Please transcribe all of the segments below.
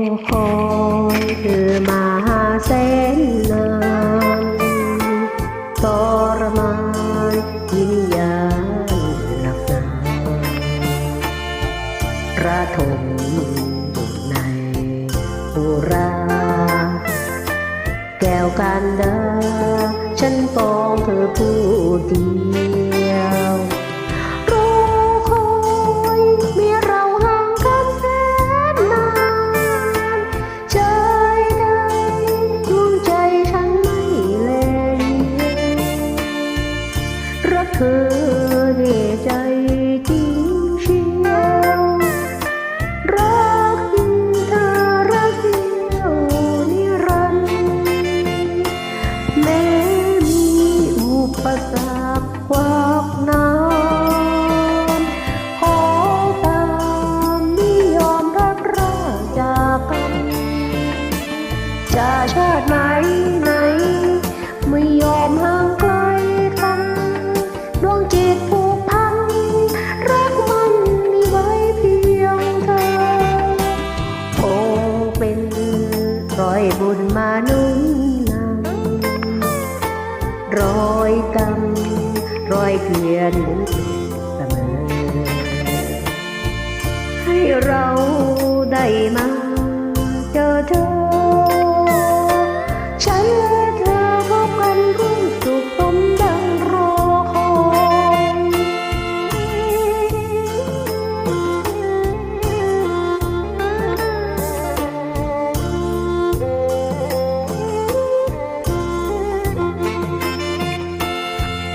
อยคือมาเส้นนานทรมานยินยานหนักหนาระทมในอุรา แก้วกานดาฉันปองเธอผู้ রে যাই อยบุญมานุ่นนำรอยกรรมรอยเกลียนเสมอ ให้เราได้มา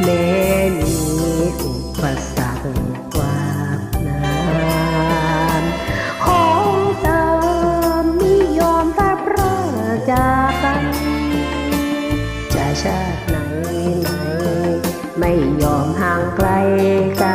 แม้มีอุปสรรคกวาน้ำของติมมิยอมรับร่จากกันจะชาติไหนไหน ไม่ยอมห่างไกลกัน